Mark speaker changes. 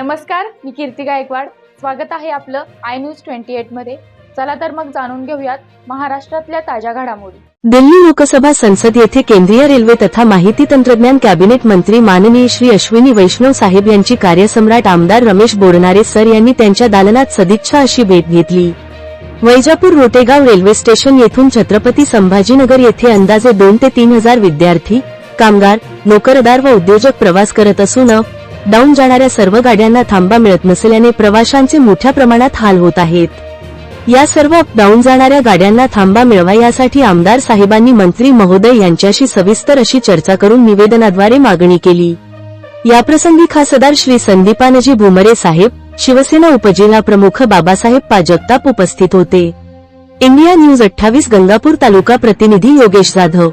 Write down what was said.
Speaker 1: नमस्कार मी कीर्ती गायकवाड. स्वागत आहे आपलं आय न्यूज ट्वेंटी एटमध्ये. चला तर मग जाणून घेऊयात महाराष्ट्रातल्या ताज्या घडामोडी.
Speaker 2: दिल्ली लोकसभा संसद येथे केंद्रीय रेल्वे तथा माहिती तंत्रज्ञान कॅबिनेट मंत्री माननीय श्री अश्विनी वैष्णव साहेब यांची कार्यसम्राट आमदार रमेश बोरणारे सर यांनी त्यांच्या दालनात सदिच्छा अशी भेट घेतली. वैजापूर रोटेगाव रेल्वे स्टेशन येथून छत्रपती संभाजीनगर येथे अंदाजे दोन ते तीन हजार विद्यार्थी कामगार नोकरदार व उद्योजक प्रवास करत असून डाऊन जाणाऱ्या सर्व गाड्यांना थांबा मिळत नसल्याने प्रवाशांचे मोठ्या प्रमाणात हाल होत आहेत. या सर्व अप डाऊन जाणाऱ्या गाड्यांना थांबा मिळवा यासाठी आमदार साहेबांनी मंत्री महोदय यांच्याशी सविस्तर अशी चर्चा करून निवेदनाद्वारे मागणी केली. याप्रसंगी खासदार श्री संदीपानजी भुमरे साहेब शिवसेना उपजिल्हा प्रमुख बाबासाहेब पाजगताप उपस्थित होते. इंडिया न्यूज अठ्ठावीस गंगापूर तालुका प्रतिनिधी योगेश जाधव.